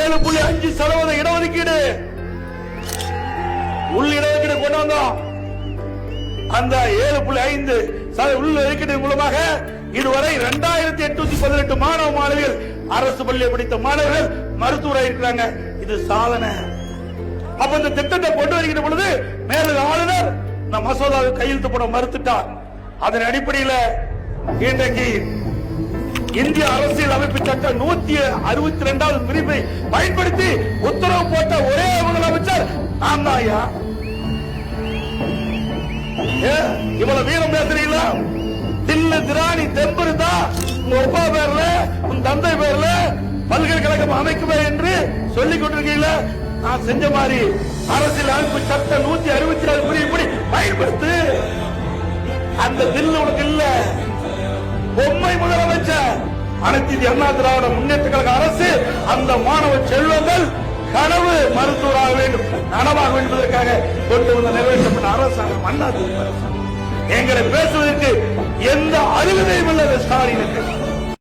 ஏழு புள்ளி அஞ்சு சதவீத இடஒதுக்கீடு. உள் இடஒதுக்கீடு கொண்டு வந்தோம் அந்த ஏழு புள்ளி ஐந்து உள் ஒதுக்கீடு மூலமாக இதுவரை இரண்டாயிரத்தி எட்நூத்தி பதினெட்டு மாணவ மாணவிகள் அரசு பள்ளியை படித்த மாணவர்கள் மருத்துவராக இருக்கிறாங்க. இது சாதனை. அப்ப இந்த திட்டத்தை கொண்டு வருகிற பொழுது மேலும் ஆளுநர் இந்த மசோதாவை கையெழுத்து போட மறுத்துட்டார். அதன் அடிப்படையில் இன்றைக்கு இந்திய அரசியல் அமைப்பு சட்டம் நூத்தி அறுபத்தி ரெண்டாவது பிரிவை பயன்படுத்தி உத்தரவு போட்ட ஒரே முதலமைச்சர் நான் தான் ஐயா இவ்வளவு வீரம் பேசுறீங்களா? தில்லு திராணி தெம்பு உங்க அப்பா பேர்ல உன் தந்தை பேர்ல பல்கலைக்கழகம் அமைக்குவேன் என்று சொல்லிக் கொண்டிருக்கீங்கள? நான் செஞ்ச மாதிரி அரசியல் அமைப்பு சட்டம் நூத்தி அறுபத்தி நாலு பிரிவுப்படி பயன்படுத்து. அந்த தில்லு உனக்கு அனைத்து இந்திய அண்ணா திராவிட முன்னேற்ற கழக அரசு அந்த மாணவ செல்வங்கள் கனவு மருத்துவராக வேண்டும் நனவாக வேண்டும் என்பதற்காக கொண்டு வந்த நிறைவேற்றப்பட்ட அரசாங்கம் அண்ணா எங்களை பேசுவதற்கு எந்த அருகதையும் இல்லை ஸ்டாலினுக்கு.